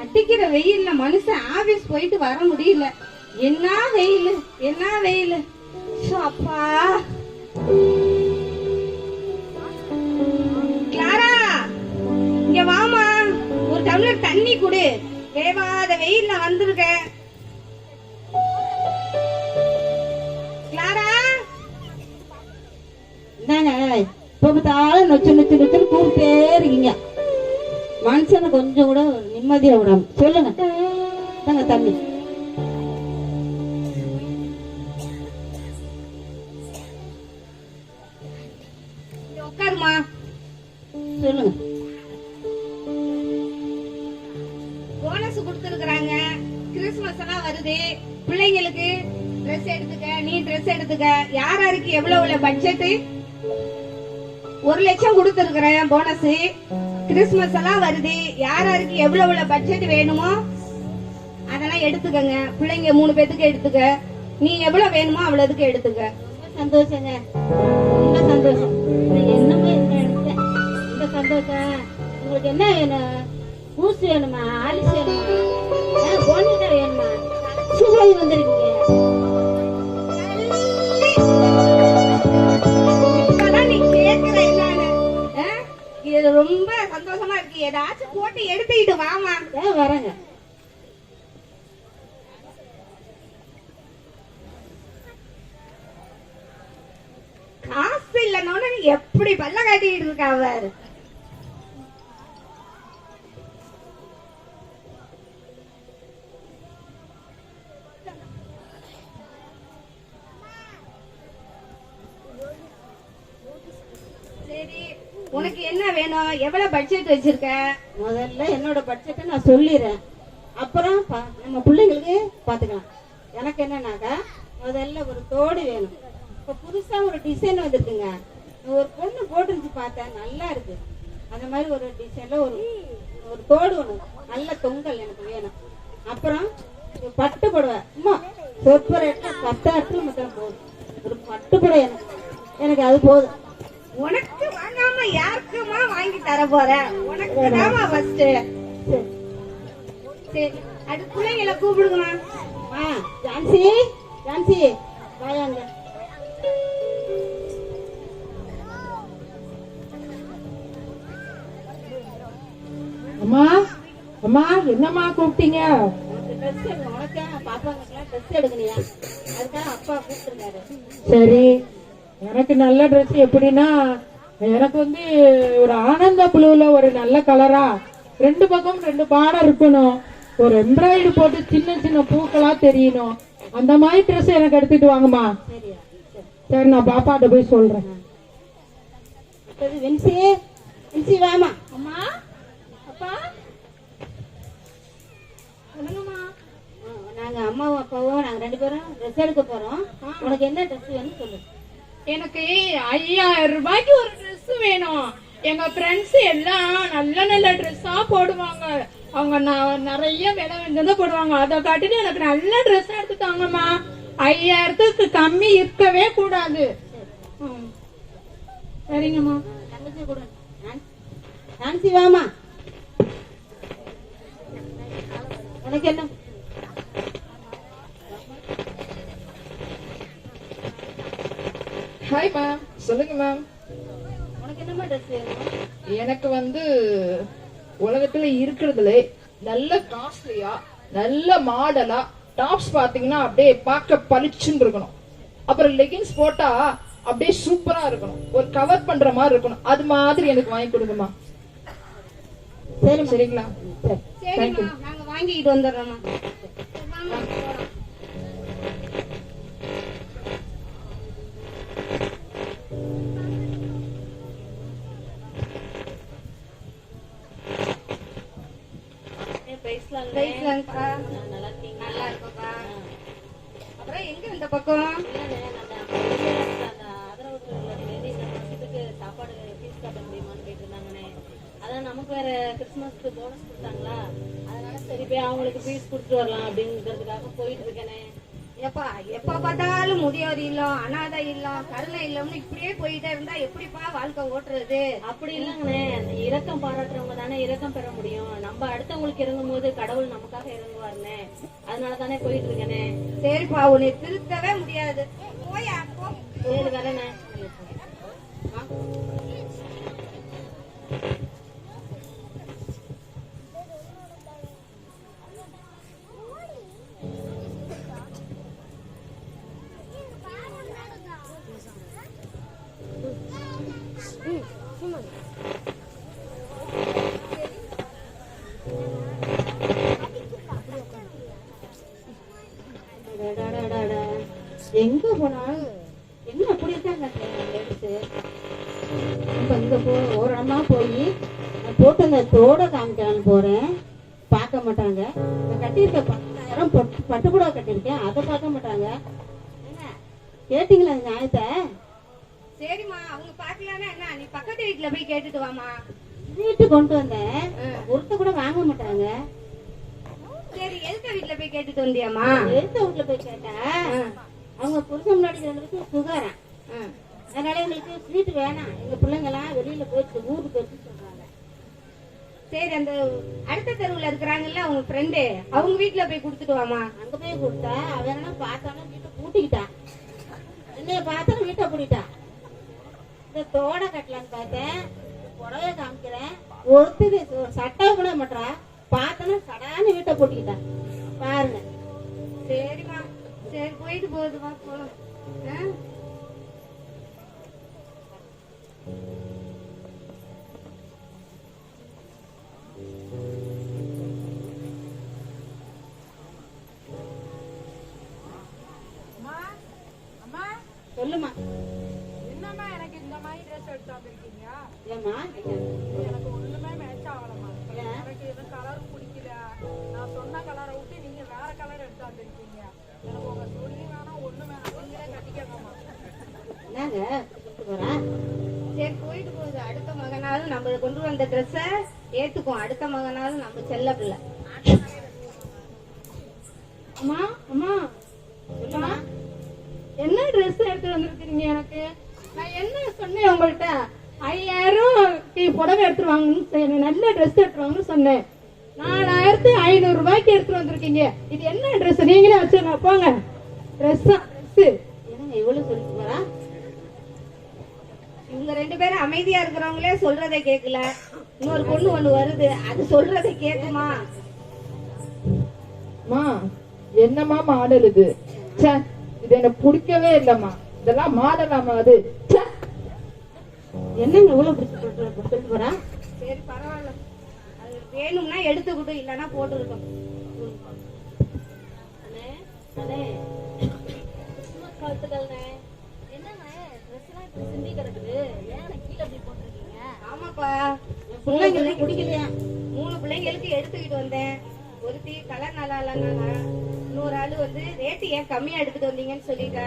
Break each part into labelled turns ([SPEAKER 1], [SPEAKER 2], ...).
[SPEAKER 1] அடிக்கிற வெயில்ல மனுஷன் ஆபீஸ் போயிட்டு வர முடியல. என்ன வெயில்? என்ன வெயில்? அப்பா. கிளாரா இங்க வாமா. ஒரு டம்ளர் தண்ணி குடு. வேவாத வெயில்ல வந்திருக்கேன் கிளாரா.
[SPEAKER 2] இந்தாங்க இப்போ நொச்சு நொச்சு நொச்சுன்னு கூப்பிட்டே இருக்கீங்க. மனுஷனை கொஞ்சம் கூட நிம்மதியா விடாம. சொல்லுங்க. தாங்க
[SPEAKER 1] இங்க உட்காருமா.
[SPEAKER 2] சொல்லுங்க.
[SPEAKER 1] போனஸ் கொடுத்துருக்குறாங்க. கிறிஸ்துமஸ் எல்லாம் வருது. பிள்ளைங்களுக்கு ட்ரெஸ் எடுத்துக்க நீ ட்ரெஸ் எடுத்துக்க. யார் யாருக்கு எவ்வளவு பட்ஜெட் ஒரு லட்சம் கொடுத்துருக்குறேன் போனஸ் கிறிஸ்துமஸ் எல்லாம் வருது. யார் யாருக்கு எவ்வளவு எவ்வளவு பட்ஜெட் வேணுமோ அதெல்லாம் எடுத்துக்கங்க. பிள்ளைங்க மூணு பேத்துக்கு எடுத்துக்க. நீ எவ்வளவு வேணுமோ அவ்வளவுக்கு எடுத்துக்க.
[SPEAKER 2] ரொம்ப சந்தோஷங்க. ரொம்ப சந்தோஷம். என்னமோ என்ன எடுத்தேன் ரொம்ப சந்தோஷம். உங்களுக்கு என்ன வேணும்? பூசு வேணுமா? அரிசி வேணுமா?
[SPEAKER 1] ஏதாச்சும் போட்டு எடுத்துக்கிட்டு வாமா
[SPEAKER 2] வரேங்க.
[SPEAKER 1] காசு இல்லைன்னு எப்படி பல்ல காட்டிட்டு இருக்கா அவர்? எவ்வளவு பட்ஜெட் வச்சிருக்க?
[SPEAKER 2] முதல்ல என்னோட பட்ஜெட்டை நான் சொல்லிடுறேன். அப்புறம் நம்ம பிள்ளைங்களுக்கு பார்த்துக்கலாம். எனக்கு என்னன்னாக்கா முதல்ல ஒரு தோடு வேணும். இப்போ புதுசா ஒரு டிசைன் வந்திருக்குங்க. ஒரு பொண்ணு போட்டுருந்துச்சு பார்த்தேன் நல்லா இருக்கு. அந்த மாதிரி ஒரு டிசைன்ல ஒரு ஒரு தோடு ஒன்று நல்ல தொங்கல் எனக்கு வேணும். அப்புறம் பட்டு புடவை. அம்மா சொற்ப ரேட்ல பத்தாயிரத்துல மொத்தம் போதும். ஒரு பட்டு புடவை எனக்கு. எனக்கு அது போதும்.
[SPEAKER 1] உனக்கு வாங்காம யாருக்குமா வாங்கி தர போறேன் உனக்கு தாமா ஃபர்ஸ்ட்
[SPEAKER 2] சரி
[SPEAKER 1] அது பிள்ளைங்களை கூப்பிடுங்கம்மா.
[SPEAKER 2] ஆ ஜான்சி ஜான்சி வாயாங்க
[SPEAKER 3] அம்மா அம்மா என்னம்மா கூப்பிட்டீங்க?
[SPEAKER 2] ட்ரெஸ் ட்ரெஸ் எடுக்கலையா அப்பா கூப்பிட்டுருக்காரு
[SPEAKER 3] சரி எனக்கு நல்ல ட்ரெஸ் எப்படின்னா எனக்கு வந்து ஒரு ஆனந்த புழுவுல ஒரு நல்ல கலரா ரெண்டு பக்கம் ரெண்டு பாடம் இருக்கணும். ஒரு எம்ப்ராய்டு போட்டு சின்ன சின்ன பூக்களா தெரியணும். அந்த மாதிரி ட்ரெஸ் எனக்கு எடுத்துட்டு வாங்கம்மா.
[SPEAKER 2] சரியா சரி
[SPEAKER 3] சரி நான் பாப்பாட்ட போய் சொல்றேன்.
[SPEAKER 2] சரி வென்சி வென்சி வாமா.
[SPEAKER 1] அம்மா? அப்பா? சொல்லுங்கம்மா.
[SPEAKER 2] ஆ, நாங்க அம்மாவும் அப்பாவும் நாங்க ரெண்டு பேரும் ட்ரெஸ் எடுக்க போறோம். உனக்கு என்ன ட்ரெஸ் வேணும் சொல்லு.
[SPEAKER 4] எனக்கு ஐயாயிரம் ரூபாய்க்கு ஒரு ட்ரெஸ் வேணும். எங்க ஃப்ரெண்ட்ஸ் எல்லாம் நல்ல நல்ல ட்ரெஸ்ஸா போடுவாங்க. அவங்க நிறைய விலை வந்து போடுவாங்க. அதை காட்டிட்டு எனக்கு நல்ல ட்ரெஸ் எடுத்துட்டாங்கம்மா ஐயாயிரத்துக்கு கம்மி இருக்கவே கூடாது. ம். சரிங்கம்மா.
[SPEAKER 2] தங்கச்சி கூட நான்சி வாமா உனக்கு என்ன?
[SPEAKER 5] ஹாய் மேம் சொல்லுங்க மேம் எனக்கு வந்து உலகத்துல இருக்கிறதுல நல்ல காஸ்ட்லியா நல்ல மாடலா டாப்ஸ் பாத்தீங்கன்னா அப்படியே பார்க்க பளிச்சுன்னு இருக்கணும். அப்புறம் லெகின்ஸ் போட்டா அப்படியே சூப்பரா இருக்கணும். ஒரு கவர் பண்ற மாதிரி இருக்கணும். அது மாதிரி எனக்கு வாங்கி கொடுங்கம்மா
[SPEAKER 2] சரி
[SPEAKER 5] சரிங்களா?
[SPEAKER 2] சரி.
[SPEAKER 1] சரிம்மா. நாங்க வாங்கிட்டு வந்துடுறோம்மா. வாங்கப்பா.
[SPEAKER 2] நல்லா
[SPEAKER 1] இருக்கும்ப்பா. அப்புறம் எங்க இந்த பக்கம்?
[SPEAKER 2] சாப்பாடு ஃபீஸ் கட்ட முடியுமான்னு கேட்டிருந்தாங்கண்ணே. அதான் நமக்கு வேற கிறிஸ்துமஸ்க்கு போனஸ் கொடுத்தாங்களா? அதனால சரி போய் அவங்களுக்கு ஃபீஸ் கொடுத்துட்டு வரலாம் அப்படிங்கிறதுக்காக போயிட்டு இருக்கேனே.
[SPEAKER 1] எப்பா எப்ப பார்த்தாலும் முதியோர் இல்லம் அனாதை இல்லம் கருணை இல்லம்னு இப்படியே போயிட்டே இருந்தா எப்படிப்பா வாழ்க்கை ஓட்டுறது?
[SPEAKER 6] அப்படி இல்லைங்கண்ணே. இரக்கம் பாராட்டுறவங்க தானே இரக்கம் பெற முடியும். நம்ம அடுத்தவங்களுக்கு இறங்கும் போது கடவுள் நமக்காக இறங்குவாருண்ணே. அதனால தானே போயிட்டு இருக்கேனே
[SPEAKER 1] சரிப்பா உன்னை திருத்தவே முடியாது. போயா
[SPEAKER 6] சரி வரேண்ணே.
[SPEAKER 2] எங்க போனாலும் என்ன அப்படி இருக்காங்க எடுத்து? இப்ப இங்க போ இடமா போய் நான் போட்டு அந்த தோட காமிக்கலான்னு போறேன். பார்க்க மாட்டாங்க. நான் கட்டியிருக்க பத்தாயிரம் பட்டு பட்டுப்புடவை கட்டியிருக்கேன். அதை பார்க்க மாட்டாங்க. என்ன? கேட்டீங்களா நியாயத்தை?
[SPEAKER 1] சரிம்மா அவங்க பாக்கலான்னா என்ன? நீ பக்கத்து வீட்டுல போய் கேட்டுட்டு வாமா
[SPEAKER 2] வீட்டுக்கு கொண்டு வந்தேன். ஒருத்த கூட வாங்க மாட்டாங்க.
[SPEAKER 1] சரி எதுக்க வீட்டுல போய் கேட்டுட்டு வந்தியாமா
[SPEAKER 2] எடுத்த வீட்டுல போய் கேட்டா? அவங்க புருஷன் முன்னாடி பேரும் சுகாரம் அதனால எங்களுக்கு ஸ்வீட் வேணாம். எங்க பிள்ளைங்க எல்லாம் வெளியில போயிட்டு ஊருக்கு போயிட்டு சொல்றாங்க.
[SPEAKER 1] சரி அந்த அடுத்த தெருவுல இருக்கிறாங்கல்ல அவங்க ஃப்ரெண்டு அவங்க வீட்டுல போய் கொடுத்துட்டு வாமா
[SPEAKER 2] அங்க போய் கொடுத்தா அவன் என்ன பார்த்தாலும் வீட்டை பூட்டிக்கிட்டான் என்னைய பார்த்தாலும் வீட்டை பூட்டிட்டான் இந்த தோடை கட்டலான்னு பார்த்தேன். புடவைய காமிக்கிறேன். ஒருத்தது ஒரு சட்டை கூட மாட்டா பார்த்தோன்னா சடான்னு வீட்டை பூட்டிக்கிட்டான் பாருங்க.
[SPEAKER 1] சரிம்மா. சரி போயிட்டு போகுதுமா போலாம்?
[SPEAKER 2] சொல்லுமா
[SPEAKER 3] என்னம்மா எனக்கு இந்த மாதிரி ட்ரெஸ் எடுத்து வந்திருக்கீங்க
[SPEAKER 2] ஏம்மா?
[SPEAKER 3] எனக்கு ஒண்ணுமே மேட்ச் ஆகலம்மா.
[SPEAKER 2] ஏன்?
[SPEAKER 3] எனக்கு எதுவும் கலரும் பிடிக்கல. நான் சொன்ன கலரை விட்டு நீங்க வேற கலர் எடுத்து வந்திருக்கீங்க உங்க துணி ஒண்ணு வேணாம் நீங்களே கட்டிக்கங்கம்மா
[SPEAKER 2] என்னங்க? கொடுத்து போறேன்
[SPEAKER 1] சரி போயிட்டு போகுது அடுத்த மகனாலும் நம்ம கொண்டு வந்த ட்ரெஸ்ஸ ஏத்துக்கும். அடுத்த மகனாலும் நம்ம செல்ல பிள்ளை.
[SPEAKER 4] அம்மா அம்மா
[SPEAKER 2] சொல்லுமா
[SPEAKER 4] என்ன ட்ரெஸ் எடுத்து வந்திருக்கீங்க எனக்கு? நான் என்ன சொன்னேன் உங்கள்கிட்ட ஐயாயிரம் புடவை எடுத்துட்டு வாங்கன்னு சொன்னேன். நல்ல ட்ரெஸ் எடுத்துருவாங்கன்னு சொன்னேன். நாலாயிரத்து ஐநூறு ரூபாய்க்கு எடுத்துட்டு வந்திருக்கீங்க. இது என்ன ட்ரெஸ் நீங்களே வச்சுங்க போங்க ட்ரெஸ் ட்ரெஸ்
[SPEAKER 2] என்னங்க இவ்வளவு சொல்லிட்டு போறா
[SPEAKER 1] இவங்க ரெண்டு பேரும் அமைதியா இருக்கிறவங்களே சொல்றதை கேட்கல இன்னொரு பொண்ணு ஒண்ணு வருது. அது சொல்றதை கேக்குமா?
[SPEAKER 5] அம்மா என்னம்மா மாடல் இது? ச்சே இது எனக்கு பிடிக்கவே இல்லம்மா. இதெல்லாம் மாடலாமா அது.
[SPEAKER 2] என்னங்க இவ்வளவு பிடிச்சி போறா?
[SPEAKER 1] சரி பரவாயில்ல. வேணும்னா எடுத்துக்கிட்டும் இல்லைன்னா போட்டுருக்கோம் மூணு பிள்ளைங்களுக்கு எடுத்துக்கிட்டு வந்தேன். ஒருத்தி கலர் நல்லா இல்லைன்னாங்க. இன்னொரு ஆளு வந்து ரேட்டு ஏன் கம்மியா எடுத்துட்டு வந்தீங்கன்னு சொல்லிட்டா.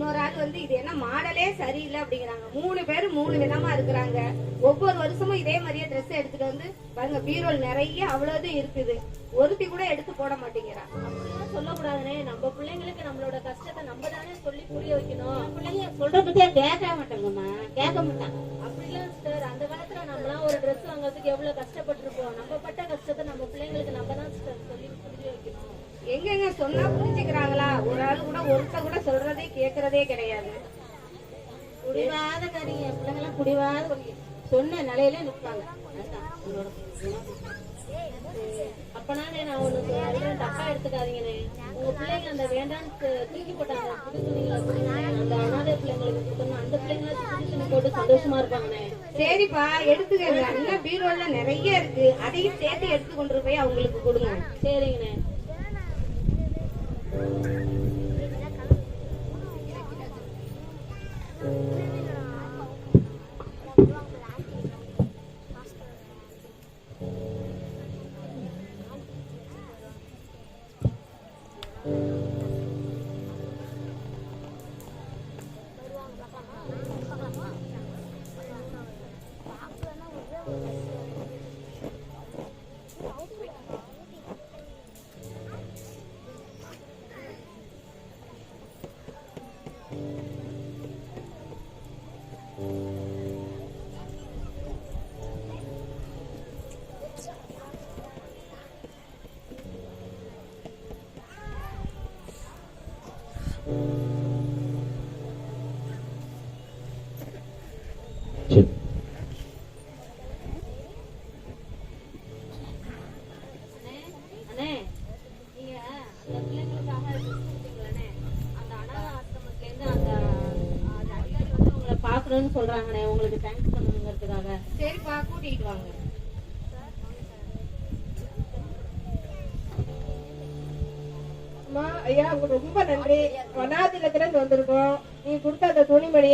[SPEAKER 1] இன்னொரு ஆள் வந்து இது என்ன மாடலே சரியில்லை அப்படிங்கிறாங்க. மூணு பேரும் மூணு விதமா இருக்கிறாங்க. ஒவ்வொரு வருஷமும் இதே மாதிரியே ட்ரெஸ் எடுத்துட்டு வந்து பாருங்க பீரோல் நிறைய அவ்வளவு இருக்குது. ஒருத்தி கூட எடுத்து போட மாட்டேங்கிறா.
[SPEAKER 6] அப்படிலாம் சொல்லக்கூடாதுண்ணே நம்ம பிள்ளைங்களுக்கு நம்மளோட கஷ்டத்தை நம்ம தானே சொல்லி புரிய வைக்கணும்.
[SPEAKER 2] பிள்ளைங்க சொல்ற பத்தியா கேட்க மாட்டாங்கம்மா. கேட்க மாட்டாங்க
[SPEAKER 6] அப்படிலாம் சிஸ்டர் அந்த காலத்துல நம்மலாம் ஒரு Dress வாங்குறதுக்கு எவ்வளவு கஷ்டப்பட்டிருப்போம். நம்ம பட்ட கஷ்டத்தை நம்ம பிள்ளைங்களுக்கு நம்ம தான் சிஸ்டர் சொல்லி புரிய வைக்கணும்.
[SPEAKER 1] எங்கெங்க சொன்னா புரிஞ்சுக்கிறாங்களா ஒரு ஆள் கூட ஒருத்த கூட சொல்றதே கேக்குறதே கிடையாது.
[SPEAKER 2] குடிவாத கறிங்க என் பிள்ளைங்க எல்லாம் குடிவாத சொன்ன நிலையில நிற்பாங்க.
[SPEAKER 6] அப்பனாலே நான் ஒண்ணு சொல்றேன் தப்பா எடுத்துக்காதீங்கண்ணே உங்க பிள்ளைங்க அந்த வேண்டான்னு தூக்கி போட்டாங்க. அந்த அனாதை பிள்ளைங்களுக்கு கொடுக்கணும் அந்த பிள்ளைங்க புது துணி போட்டு சந்தோஷமா இருப்பாங்கண்ணே
[SPEAKER 1] சரிப்பா எடுத்துக்கங்க. இன்னும் பீரோல்ல நிறைய இருக்கு. அதையும் சேர்த்து எடுத்து கொண்டு போய் அவங்களுக்கு கொடுங்க.
[SPEAKER 6] சரிங்கண்ணே Thank mm -hmm. you. பாக்கணும்னு சொல்றாங்கண்ணே உங்களுக்கு தேங்க்ஸ் பண்ணணுங்கிறதுக்காக.
[SPEAKER 1] சரிப்பா கூட்டிட்டு வாங்க.
[SPEAKER 7] அம்மா ஐயா உங்களுக்கு ரொம்ப நன்றி. வனாதிலத்துல இருந்து வந்திருக்கோம். நீ கொடுத்த அந்த துணிமணி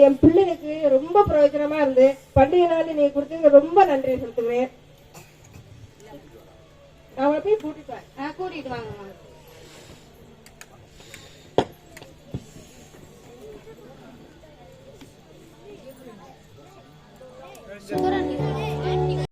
[SPEAKER 7] என் பிள்ளைகளுக்கு ரொம்ப பிரயோஜனமா இருந்து பண்டிகை நாள் நீ கொடுத்தது ரொம்ப நன்றி நான் அவளை போய் கூட்டிட்டு
[SPEAKER 1] ஆ, கூட்டிட்டு வாங்கம்மா. 진짜.